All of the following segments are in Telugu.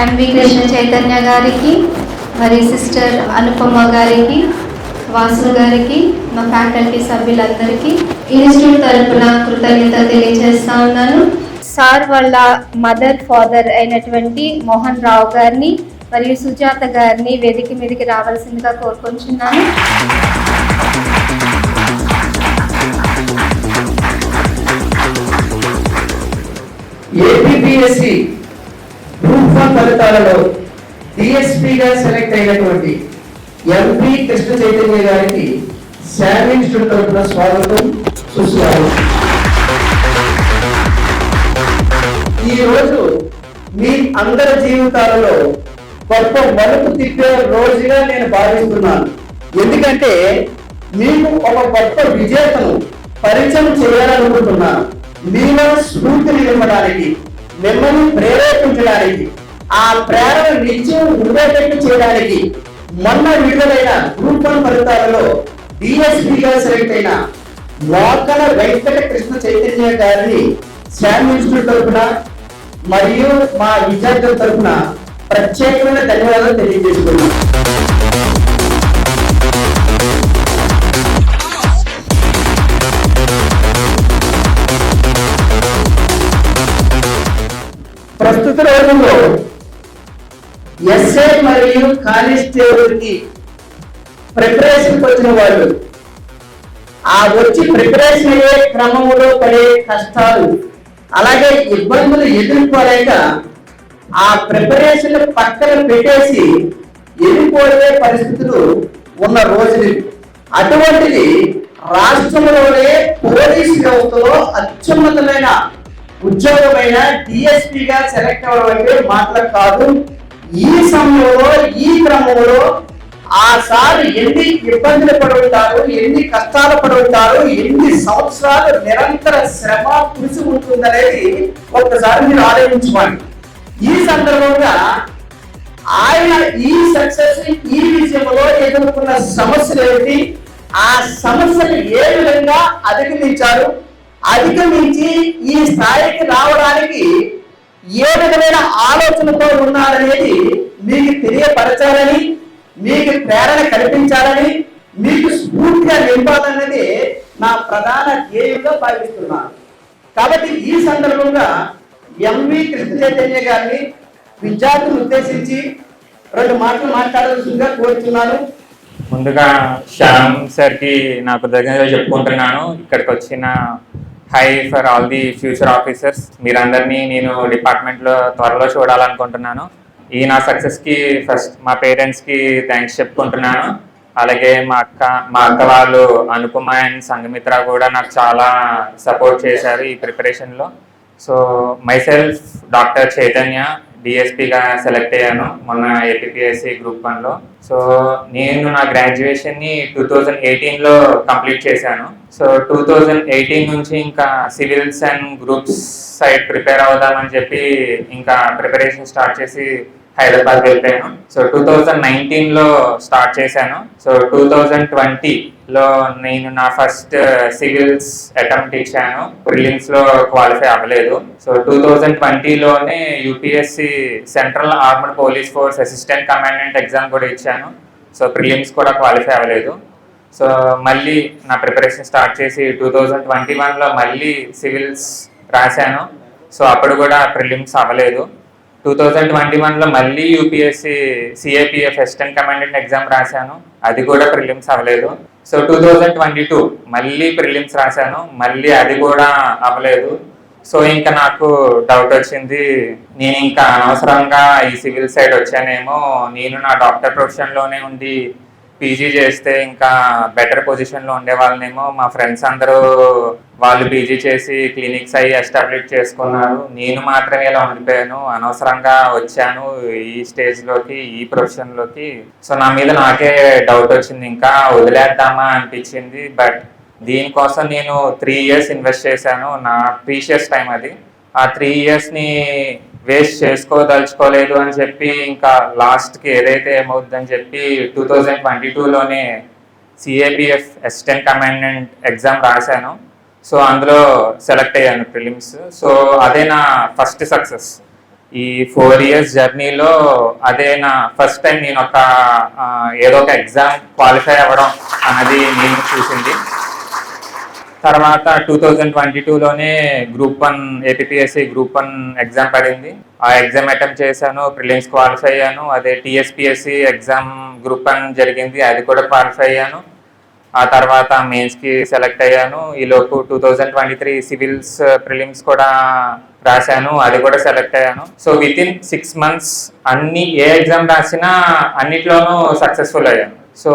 ఎంవి కృష్ణ చైతన్య గారికి మరి సిస్టర్ అనుపమ గారికి వాసు గారికి మా ఫ్యాకల్టీ సభ్యులందరికీ ఇన్స్టిట్యూట్ తరపున కృతజ్ఞత తెలియజేస్తా ఉన్నాను. సార్ వాళ్ళ మదర్ ఫాదర్ అయినటువంటి మోహన్ రావు గారిని మరియు సుజాత గారిని వేదిక మీదకి రావాల్సిందిగా కోరుకుంటున్నాను. ఏపీఎస్సి ఫలితాలలో డిఎస్పీగా సెలెక్ట్ అయినటువంటి ఎంపీ కృష్ణ చైతన్య గారికి శాండ్ ఇన్స్టిట్యూట్ తరఫున స్వాగతం సుస్వాగతం. ఈ రోజు మీ అందరి జీవితాలలో గొప్ప మలుపు తిప్పే రోజుగా నేను భావిస్తున్నాను. ఎందుకంటే మీకు ఒక గొప్ప విజేతను పరిచయం చేయాలనుకుంటున్నాను. మీలో స్ఫూర్తిని నింపడానికి మిమ్మల్ని ప్రేరేపించడానికి. ఆ ప్రేరణ నిత్యం ఉండేటట్టు చేయడానికి మొన్న విడుదలైన గ్రూప్ వన్ ఫలితాలలో డిఎస్పీగా సెలెక్ట్ అయిన లోకల వెంకట కృష్ణ చైతన్య గారిని శామ్ ఇన్స్టిట్యూట్ తరఫున మరియు మా విద్యార్థుల తరఫున ప్రత్యేకమైన ధన్యవాదాలు తెలియజేసుకున్నాం ప్రస్తుత రోజుల్లో ఎస్ఐ మరియు కానిస్టేబుల్కి ప్రిపరేషన్కి వచ్చిన వాళ్ళు. ఆ వచ్చి ప్రిపరేషన్ అయ్యే క్రమంలో పడే కష్టాలు అలాగే ఇబ్బందులు ఎదుర్కోలేక ఆ ప్రిపరేషన్ పక్కన పెట్టేసి ఎదుర్కోలే పరిస్థితులు ఉన్న రోజులు. అటువంటిది రాష్ట్రంలోనే పోలీస్ వ్యవస్థలో అత్యున్నతమైన ఉద్యోగమైన డిఎస్పీగా సెలెక్ట్ అవ్వడం అంటే మాటలు కాదు. ఈ సమయంలో ఈ క్రమంలో ఆ సార్ ఎన్ని ఇబ్బందులు పడుతారు ఎన్ని కష్టాలు పడుతారు ఎన్ని సంవత్సరాలు నిరంతర శ్రమ కృషి ఉంటుందనేది ఒక్కసారి మీరు ఆలోచించుకోండి. ఈ సందర్భంగా ఆయన ఈ సక్సెస్ ఈ విషయంలో ఎదుర్కొన్న సమస్యలు ఏమిటి? ఆ సమస్యలు ఏ విధంగా అధిగమించారు? అధిగమించి ఈ స్థాయికి రావడం ఏ విధమైన ఆలోచనతో ఉన్నారనేది మీకు తెలియపరచాలని మీకు ప్రేరణ కల్పించాలని మీకు స్ఫూర్తిగా నింపాలన్నది నా ప్రధాన ధ్యేయంగా భావిస్తున్నాను. కాబట్టి ఈ సందర్భంగా ఎంవి కృష్ణ చైతన్య గారిని విద్యార్థులను ఉద్దేశించి రెండు మాటలు మాట్లాడాల్సిందిగా కోరుతున్నాను ముందుగా శ్యామ్ సార్కి నా కృతజ్ఞతలు చెప్పుకుంటున్నాను. ఇక్కడికి వచ్చిన hi for all the future officers మీరందరినీ నేను డిపార్ట్మెంట్లో త్వరలో చూడాలనుకుంటున్నాను. ఈ నా సక్సెస్కి ఫస్ట్ మా పేరెంట్స్కి థ్యాంక్స్ చెప్పుకుంటున్నాను. అలాగే మా అక్క మా అక్క వాళ్ళు అనుపమ అండ్ సంఘమిత్ర కూడా నాకు చాలా సపోర్ట్ చేశారు ఈ ప్రిపరేషన్లో సో మైసెల్ఫ్ డాక్టర్ చైతన్య డిఎస్పిగా సెలెక్ట్ అయ్యాను మొన్న ఏపీఎస్సి గ్రూప్ వన్లో సో నేను నా గ్రాడ్యుయేషన్ని టూ థౌజండ్ ఎయిటీన్లో కంప్లీట్ చేశాను. సో టూ థౌజండ్ ఎయిటీన్ నుంచి ఇంకా civils and groups side prepare అవుదామని చెప్పి ఇంకా ప్రిపరేషన్ స్టార్ట్ చేసి హైదరాబాద్ వెళ్ళిపోయాను. సో టూ థౌజండ్ నైన్టీన్లో స్టార్ట్ చేశాను. సో టూ థౌజండ్ ట్వంటీలో నేను నా ఫస్ట్ uh, సివిల్స్ అటెంప్ట్ ఇచ్చాను. ప్రిలిమ్స్లో క్వాలిఫై అవ్వలేదు. So two thousand ట్వంటీలోనే UPSC central armed police force assistant commandant exam కూడా ఇచ్చాను. సో ప్రిలిమ్స్ కూడా క్వాలిఫై అవ్వలేదు. సో మళ్ళీ నా ప్రిపరేషన్ స్టార్ట్ చేసి టూ థౌజండ్ ట్వంటీ వన్లో మళ్ళీ సివిల్స్ రాశాను. సో అప్పుడు కూడా ప్రిలిమ్స్ అవ్వలేదు. టూ థౌజండ్ ట్వంటీ వన్లో మళ్ళీ UPSC CAPF assistant commandant exam రాశాను. అది కూడా ప్రిలిమ్స్ అవ్వలేదు. So two thousand twenty two మళ్ళీ ప్రిలిమ్స్ రాశాను. మళ్ళీ అది కూడా అవ్వలేదు. సో ఇంకా నాకు డౌట్ వచ్చింది. నేను ఇంకా అనవసరంగా ఈ సివిల్ సైడ్ వచ్చానేమో. నేను నా డాక్టర్ ప్రొఫెషన్లోనే ఉండి పీజీ చేస్తే ఇంకా బెటర్ పొజిషన్లో ఉండే వాళ్ళనేమో మా ఫ్రెండ్స్ అందరూ వాళ్ళు పీజీ చేసి క్లినిక్స్ అయ్యి ఎస్టాబ్లిష్ చేసుకున్నారు. నేను మాత్రమే ఇలా ఉండిపోయాను. అనవసరంగా వచ్చాను ఈ స్టేజ్లోకి ఈ ప్రొఫెషన్లోకి సో నా మీద నాకే డౌట్ వచ్చింది. ఇంకా వదిలేద్దామా అనిపించింది. బట్ దీనికోసం నేను త్రీ ఇయర్స్ ఇన్వెస్ట్ చేశాను. నా ప్రీషియస్ టైం అది. ఆ త్రీ ఇయర్స్ని వేస్ట్ చేసుకోదలుచుకోలేదు అని చెప్పి ఇంకా లాస్ట్కి ఏదైతే ఏమవుతుందని చెప్పి టూ థౌజండ్ ట్వంటీ టూలోనే సిఏపిఎఫ్ అసిస్టెంట్ కమాండెంట్ ఎగ్జామ్ రాశాను. సో అందులో సెలెక్ట్ అయ్యాను ప్రిలిమ్స్ సో అదే నా ఫస్ట్ సక్సెస్ ఈ ఫోర్ ఇయర్స్ జర్నీలో అదే నా ఫస్ట్ టైం నేను ఒక ఏదో ఒక ఎగ్జామ్ క్వాలిఫై అవ్వడం అన్నది నేను చూసింది. తర్వాత two thousand twenty టూలోనే group one APSC group one exam పడింది. ఆ ఎగ్జామ్ అటెంప్ట్ చేశాను ప్రిలిమ్స్ క్వాలిఫై అయ్యాను. అదే టీఎస్పిఎస్సి ఎగ్జామ్ గ్రూప్ వన్ జరిగింది అది కూడా క్వాలిఫై అయ్యాను. ఆ తర్వాత మెయిన్స్కి సెలెక్ట్ అయ్యాను. ఈలోపు two thousand twenty three civils prelims కూడా రాశాను అది కూడా సెలెక్ట్ అయ్యాను. So with in six months అన్ని ఏ ఎగ్జామ్ రాసినా అన్నిట్లోనూ సక్సెస్ఫుల్ అయ్యాను. సో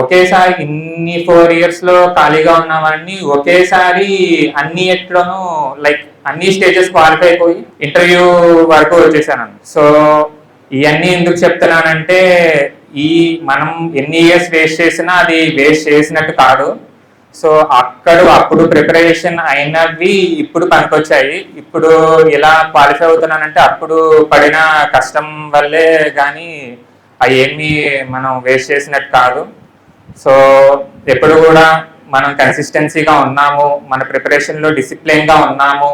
ఒకేసారి ఇన్ని ఫోర్ ఇయర్స్లో ఖాళీగా ఉన్నవాడిని ఒకేసారి అన్ని ఎట్లోనూ లైక్ అన్ని స్టేజెస్ క్వాలిఫై అయిపోయి ఇంటర్వ్యూ వరకు వచ్చేసాను సో ఇవన్నీ ఎందుకు చెప్తున్నానంటే ఈ మనం ఎన్ని ఇయర్స్ వేస్ట్ చేసినా అది వేస్ట్ చేసినట్టు కాదు. సో అక్కడ అప్పుడు ప్రిపరేషన్ అయినవి ఇప్పుడు పనికొచ్చాయి. ఇప్పుడు ఇలా క్వాలిఫై అవుతున్నానంటే అప్పుడు పడిన కష్టం వల్లే కానీ అవేమి మనం వేస్ట్ చేసినట్టు కాదు. సో ఎప్పుడు కూడా మనం కన్సిస్టెన్సీగా ఉన్నాము మన ప్రిపరేషన్లో డిసిప్లిన్గా ఉన్నాము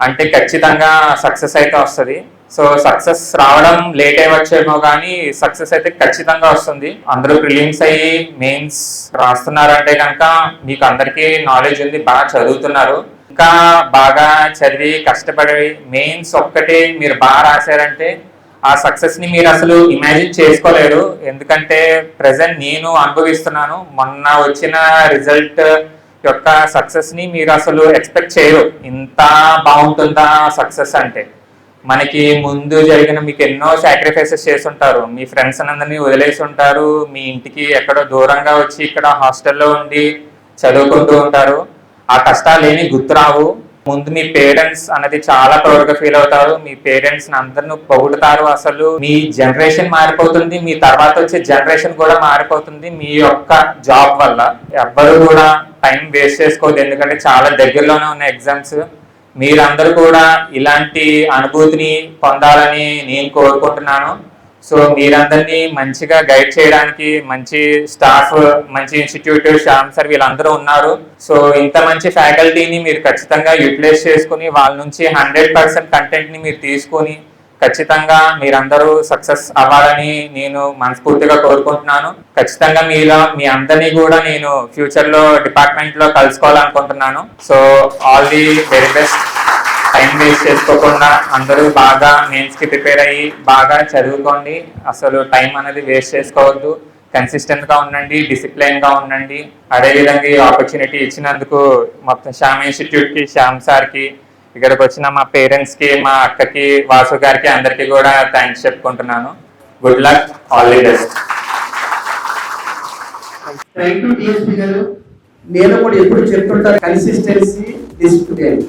అంటే ఖచ్చితంగా సక్సెస్ అయితే వస్తుంది. సో సక్సెస్ రావడం లేట్ అయ్యవచ్చేమో కానీ సక్సెస్ అయితే ఖచ్చితంగా వస్తుంది. అందరూ ప్రిలిమ్స్ అయ్యి మెయిన్స్ రాస్తున్నారంటే కనుక మీకు అందరికీ నాలెడ్జ్ ఉంది బాగా చదువుతున్నారు. ఇంకా బాగా చదివి కష్టపడి మెయిన్స్ ఒక్కటే మీరు బాగా రాశారంటే ఆ సక్సెస్ని మీరు అసలు ఇమాజిన్ చేసుకోలేరు. ఎందుకంటే ప్రజెంట్ నేను అనుభవిస్తున్నాను. మొన్న వచ్చిన రిజల్ట్ యొక్క సక్సెస్ని మీరు అసలు ఎక్స్పెక్ట్ చేయరు. ఇంత బాగుంటుందా సక్సెస్ అంటే? మనకి ముందు జరిగిన మీకు ఎన్నో సాక్రిఫైసెస్ చేసి ఉంటారు మీ ఫ్రెండ్స్ అందరినీ వదిలేసి ఉంటారు మీ ఇంటికి ఎక్కడో దూరంగా వచ్చి ఇక్కడ హాస్టల్లో ఉండి చదువుకుంటూ ఉంటారు. ఆ కష్టాలు ఏమీ గుర్తురావు. ముందు మీ పేరెంట్స్ అనేది చాలా ప్రౌడ్గా ఫీల్ అవుతారు. మీ పేరెంట్స్ అందరిని పొగుడుతారు అసలు. మీ జనరేషన్ మారిపోతుంది. మీ తర్వాత వచ్చే జనరేషన్ కూడా మారిపోతుంది మీ యొక్క జాబ్ వల్ల. ఎవ్వరు కూడా టైం వేస్ట్ చేసుకోవద్దు ఎందుకంటే చాలా దగ్గరలోనే ఉన్న ఎగ్జామ్స్. మీరందరూ కూడా ఇలాంటి అనుభూతిని పొందాలని నేను కోరుకుంటున్నాను. సో మీరందరినీ మంచిగా గైడ్ చేయడానికి మంచి స్టాఫ్ మంచి ఇన్స్టిట్యూట్ శ్యామ్ సార్ వీళ్ళందరూ ఉన్నారు. సో ఇంత మంచి ఫ్యాకల్టీని మీరు ఖచ్చితంగా యూటిలైజ్ చేసుకుని వాళ్ళ నుంచి హండ్రెడ్ పర్సెంట్ కంటెంట్ని మీరు తీసుకొని ఖచ్చితంగా మీరందరూ సక్సెస్ అవ్వాలని నేను మనస్ఫూర్తిగా కోరుకుంటున్నాను. ఖచ్చితంగా మీలో మీ అందరినీ కూడా నేను ఫ్యూచర్లో డిపార్ట్మెంట్లో కలుసుకోవాలనుకుంటున్నాను. So all the very best. Time waste చేసుకోకుండా అందరూ బాగా మెయిన్స్కి ప్రిపేర్ అయ్యి బాగా చదువుకోండి. అసలు టైం అనేది వేస్ట్ చేసుకోవద్దు. కన్సిస్టెంట్గా ఉండండి డిసిప్లైన్గా ఉండండి. అదే విధంగా ఈ ఆపర్చునిటీ ఇచ్చినందుకు మొత్తం శ్యామ్ ఇన్స్టిట్యూట్కి శ్యామ్ సార్కి ఇక్కడికి వచ్చిన మా పేరెంట్స్కి మా అక్కకి వాసు గారికి అందరికీ కూడా థ్యాంక్స్ చెప్పుకుంటున్నాను. Good luck all the best నేను కూడా ఎప్పుడు చెప్తుంటాను కన్సిస్టెన్సీ డిసిప్లిన్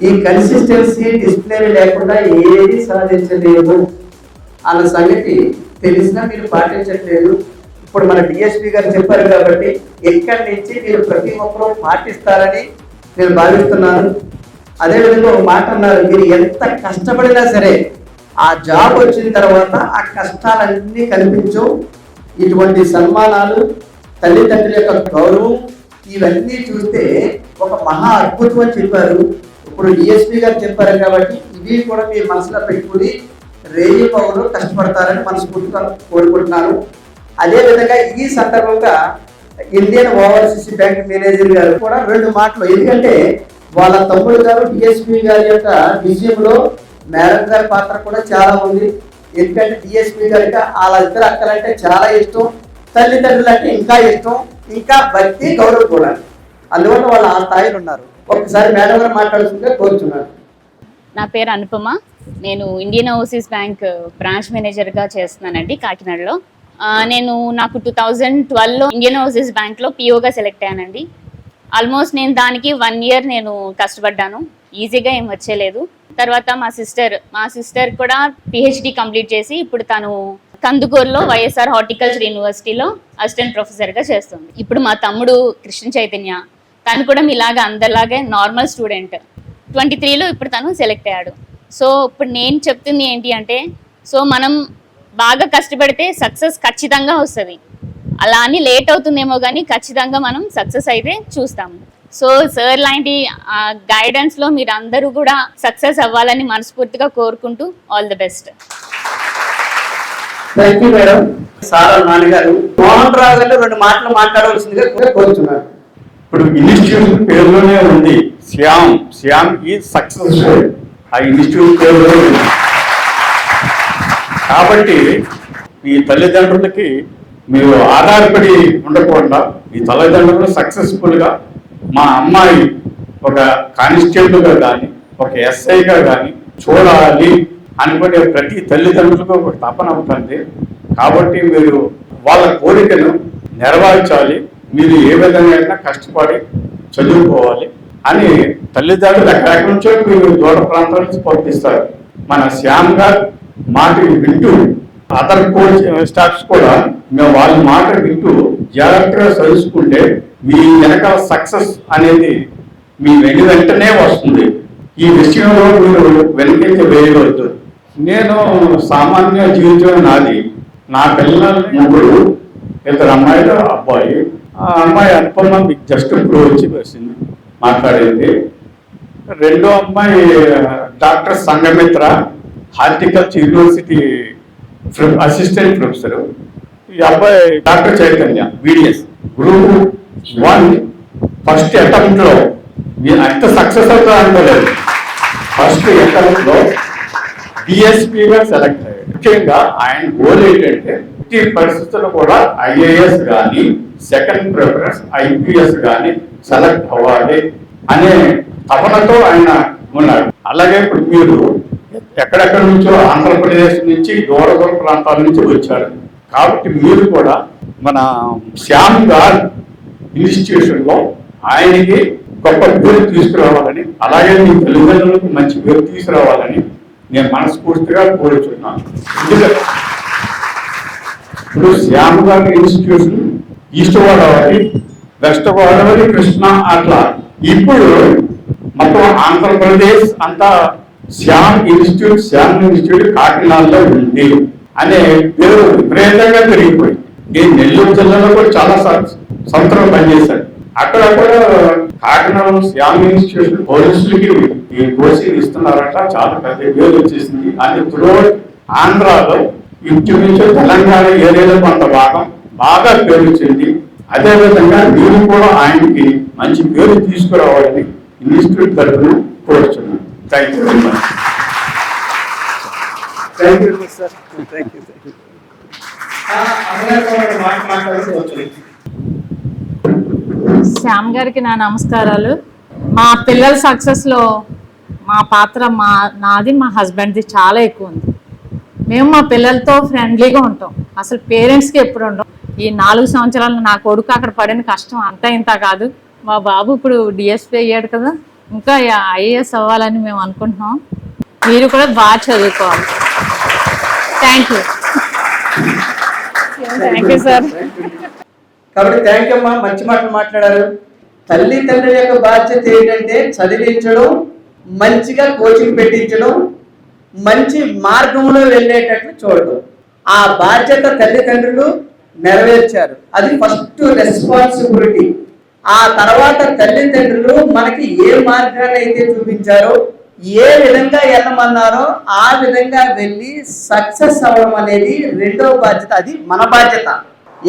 ఈ కన్సిస్టెన్సీ డిస్ప్లే లేకుండా ఏది సాధించలేదు అన్న సంగతి తెలిసినా మీరు పాటించట్లేదు. ఇప్పుడు మన డిఎస్పీ గారు చెప్పారు కాబట్టి ఎక్కడి నుంచి మీరు ప్రతి ఒక్కరూ పాటిస్తారని నేను భావిస్తున్నాను. అదేవిధంగా ఒక మాట అన్నారు మీరు ఎంత కష్టపడినా సరే ఆ జాబ్ వచ్చిన తర్వాత ఆ కష్టాలన్నీ కనిపించవు ఇటువంటి సన్మానాలు తల్లిదండ్రుల యొక్క గౌరవం ఇవన్నీ చూస్తే ఒక మహా అద్భుతం అని చెప్పారు. ఇప్పుడు డిఎస్పీ గారు చెప్పారు కాబట్టి ఇవి కూడా మీరు మనసులో పెట్టుకుని రేయి పౌరులు కష్టపడతారని మనస్ఫూర్తిగా కోరుకుంటున్నాను. అదేవిధంగా ఈ సందర్భంగా ఇండియన్ ఓవర్సీస్ బ్యాంక్ మేనేజర్ గారు కూడా రెండు మాటలు. ఎందుకంటే వాళ్ళ తమ్ముడు గారు డిఎస్పీ గారి యొక్క విజయంలో మేడం గారి పాత్ర కూడా చాలా ఉంది. ఎందుకంటే డిఎస్పీ గారికి వాళ్ళ ఇద్దరు అక్కలంటే చాలా ఇష్టం. తల్లిదండ్రులు అంటే ఇంకా ఇష్టం. ఇంకా భక్తి గౌరవం కూడా. అందువల్ల వాళ్ళు ఆ స్థాయిలో ఉన్నారు. ఒకసారి మేడం గారు మాట్లాడుతుంటే కోరుచున్నాను నా పేరు అనుపమ. నేను ఇండియన్ ఓవర్సీస్ బ్యాంక్ బ్రాంచ్ మేనేజర్గా చేస్తున్నానండి కాకినాడలో. నేను నాకు టూ థౌజండ్ ట్వెల్వ్లో ఇండియన్ ఓవర్సీస్ బ్యాంక్లో పిఓగా సెలెక్ట్ అయ్యానండి. ఆల్మోస్ట్ నేను దానికి వన్ ఇయర్ నేను కష్టపడ్డాను. ఈజీగా ఏం వచ్చేలేదు. తర్వాత మా సిస్టర్ మా సిస్టర్ కూడా పిహెచ్డి కంప్లీట్ చేసి ఇప్పుడు తను కందుకూరులో వైఎస్ఆర్ హార్టికల్చర్ యూనివర్సిటీలో అసిస్టెంట్ ప్రొఫెసర్గా చేస్తుంది. ఇప్పుడు మా తమ్ముడు కృష్ణ చైతన్య తను కూడా మీలాగా అందరిలాగే నార్మల్ స్టూడెంట్ ట్వంటీ త్రీలో ఇప్పుడు తను సెలెక్ట్ అయ్యాడు. సో ఇప్పుడు నేను చెప్తుంది ఏంటి అంటే సో మనం బాగా కష్టపడితే సక్సెస్ ఖచ్చితంగా వస్తుంది. అలా అని లేట్ అవుతుందేమో కానీ ఖచ్చితంగా మనం సక్సెస్ అయితే చూస్తాము. సో సార్ లాంటి గైడెన్స్లో మీరు అందరూ కూడా సక్సెస్ అవ్వాలని మనస్ఫూర్తిగా కోరుకుంటూ all the best thank you madam సారా నాన్నగారు మోహన్ రావు గారు రెండు మాటలు మాట్లాడవలసిందిగా కోరుతున్నారు ఇప్పుడు ఇన్స్టిట్యూట్ పేరులోనే ఉంది. శ్యామ్. శ్యామ్ ఈ సక్సెస్ఫుల్ ఆ ఇన్స్టిట్యూట్ పేరులో ఉంది. కాబట్టి ఈ తల్లిదండ్రులకి మీరు ఆధారపడి ఉండకుండా ఈ తల్లిదండ్రులు సక్సెస్ఫుల్గా మా అమ్మాయి ఒక కానిస్టేబుల్గా కానీ ఒక ఎస్ఐగా కానీ చూడాలి అనుకునే ప్రతి తల్లిదండ్రులకు ఒక తపన ఉంటుంది. కాబట్టి మీరు వాళ్ళ కోరికను నెరవేర్చాలి. మీరు ఏ విధంగా అయినా కష్టపడి చదువుకోవాలి అని తల్లిదండ్రులు ఎక్కడెక్కడి నుంచో మీరు దూర ప్రాంతాల నుంచి పంపిస్తారు. మన శ్యామ్ గారు మాట వింటూ అదర్ కోచ్ స్టాఫ్స్ కూడా మేము వాళ్ళ మాట వింటూ జాగ్రత్తగా చదువుకుంటే మీ వెనకాల సక్సెస్ అనేది మీ వెను వెంటనే వస్తుంది. ఈ విషయంలో మీరు వెనకైతే వేయవద్దు. నేను సామాన్య జీవితం నాది నా పిల్లలు ముగ్గురు ఇద్దరు అమ్మాయిలు అబ్బాయి ఆ అమ్మాయి అనుపమ మీకు జస్ట్ ఇప్పుడు వచ్చి వచ్చింది మాట్లాడింది. రెండో అమ్మాయి doctor Sangamitra horticulture university assistant professor ఈ అబ్బాయి doctor Chaitanya BDS group one first అటెంప్ట్లో నేను అంత సక్సెస్ అవుతా అనుకోలేదు. ఫస్ట్ అటెంప్ట్లో డిఎస్పీగా సెలెక్ట్ అయ్యాడు. ముఖ్యంగా ఆయన గోల్ ఏంటంటే ఎట్టి పరిస్థితుల్లో కూడా ఐఏఎస్ కానీ సెకండ్ ప్రిఫరెన్స్ ఐపీఎస్ కానీ సెలెక్ట్ అవ్వాలి అనే తపనతో ఆయన ఉన్నారు. అలాగే ఇప్పుడు మీరు ఎక్కడెక్కడ నుంచో ఆంధ్రప్రదేశ్ నుంచి దూర దూర ప్రాంతాల నుంచి వచ్చారు. కాబట్టి మీరు కూడా మన శ్యామ్ గార్ ఇన్స్టిట్యూషన్లో ఆయనకి గొప్ప పేరు తీసుకురావాలని అలాగే మీ తల్లిదండ్రులకు మంచి పేరు తీసుకురావాలని నేను మనస్ఫూర్తిగా కోరుచున్నాను. ఎందుకంటే ఇప్పుడు శ్యామగారి institution east Godavari west Godavari Krishna అట్లా. ఇప్పుడు మొత్తం ఆంధ్రప్రదేశ్ అంతా శ్యామ్ ఇన్స్టిట్యూట్ శ్యామ్ ఇన్స్టిట్యూట్ కాకినాడలో ఉంది అనే పేరు విపరీతంగా పెరిగిపోయింది. నేను నెల్లూరు జిల్లాలో కూడా చాలా సంవత్సరం పనిచేశాను అక్కడ కూడా కాకినాడ శ్యామ్ ఇన్స్టిట్యూషన్ పోలీసులకి ఈ కోచింగ్ ఇస్తున్నారట. చాలా పెద్ద పేరు వచ్చేసింది. అది త్రూ ఆంధ్రాలో ఇంచుమించు తెలంగాణ ఏరియాలో కొంత భాగం బాగా పేరు వచ్చింది అదే విధంగా మీరు కూడా ఆయనకి మంచి పేరు తీసుకురావాలని ఇన్స్టిట్యూట్ తరఫున కోరుతున్నాను thank you very much thank you sir thank you Shyam గారికి నా నమస్కారాలు. మా పిల్లల సక్సెస్లో మా పాత్ర మా నాది మా హస్బెండ్ది చాలా ఎక్కువ ఉంది. మేము మా పిల్లలతో ఫ్రెండ్లీగా ఉంటాం. అసలు పేరెంట్స్కి ఎప్పుడు ఉండం ఈ నాలుగు సంవత్సరాలు నా కొడుకు అక్కడ పడిన కష్టం అంతా ఇంత కాదు. మా బాబు ఇప్పుడు డిఎస్పీ అయ్యాడు కదా. ఇంకా ఐఏఎస్ అవ్వాలని మేము అనుకుంటున్నాం. మీరు కూడా బాగా చదువుకోవాలి. Thank you thank you sir కాబట్టి థ్యాంక్ యూ అమ్మా. మంచి మాటలు మాట్లాడారు. తల్లి తండ్రి యొక్క బాధ్యత ఏంటంటే చదివించడం మంచిగా కోచింగ్ పెట్టించడం మంచి మార్గంలో వెళ్ళేటట్లు చూడడం ఆ బాధ్యత తల్లిదండ్రులు నెరవేర్చారు. అది ఫస్ట్ రెస్పాన్సిబిలిటీ ఆ తర్వాత తల్లిదండ్రులు మనకి ఏ మార్గాన్ని అయితే చూపించారో ఏ విధంగా వెళ్ళమన్నారో ఆ విధంగా వెళ్ళి సక్సెస్ అవ్వడం అనేది రెండవ బాధ్యత. అది మన బాధ్యత.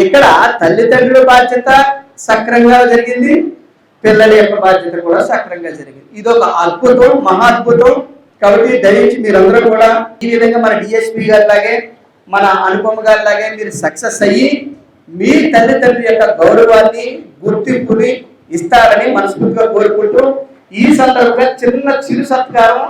ఇక్కడ తల్లిదండ్రుల బాధ్యత సక్రంగా జరిగింది పిల్లల యొక్క బాధ్యత కూడా సక్రంగా జరిగింది. ఇది ఒక అద్భుతం మహా అద్భుతం. కాబట్టి దయచేసి మీరందరూ కూడా ఈ విధంగా మన డిఎస్పి గారి లాగే మన అనుపమ గారి లాగే మీరు సక్సెస్ అయ్యి మీ తల్లిదండ్రుల యొక్క గౌరవాన్ని గుర్తింపుని ఇస్తారని మనస్ఫూర్తిగా కోరుకుంటూ ఈ సందర్భంగా చిన్న చిరు సత్కారం